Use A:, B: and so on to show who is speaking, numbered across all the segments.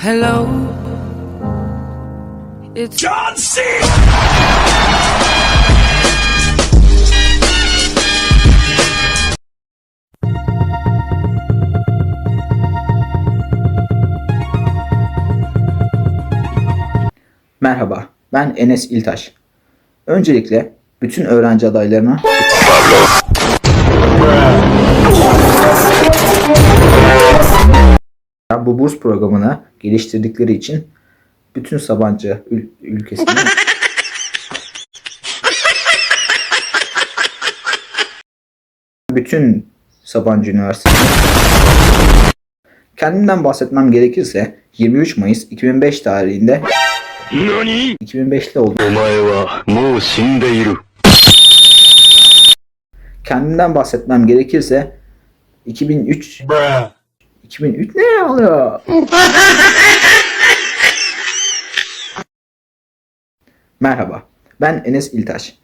A: Hello. It's
B: John C.
C: Merhaba, ben Enes İltaş. Öncelikle bütün öğrenci adaylarına bu burs programına geliştirdikleri için bütün Sabancı ül ülkesine bütün Sabancı Üniversitesi Kendimden bahsetmem gerekirse 23 Mayıs 2005 tarihinde 2005'te oldu. Kendimden bahsetmem gerekirse 2003 2003 ne oluyor? Merhaba. Ben Enes İltaş.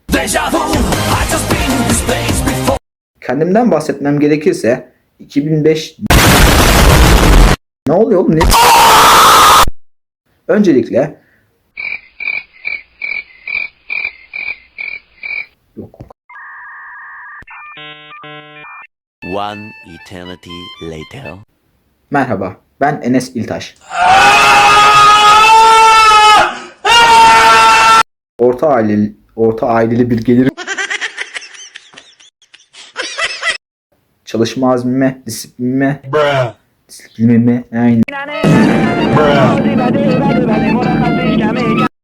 C: Kendimden bahsetmem gerekirse 2005 Ne oluyor oğlum? Ne? Öncelikle Yok.
D: One eternity later.
C: Merhaba. Ben Enes İltaş. Orta aileli, orta aileli bir gelir. Çalışma azmime, disiplinime, disiplinime, aynı.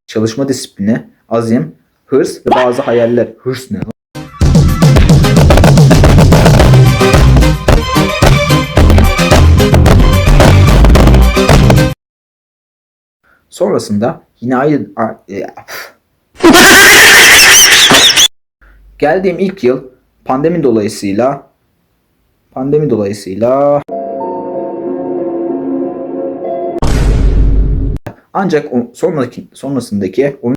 C: Çalışma disiplini, azim, hırs ve bazı hayaller. Hırs ne? Sonrasında yine aynı... e. Geldiğim ilk yıl pandemi dolayısıyla pandemi dolayısıyla ancak sonraki sonrasındaki on-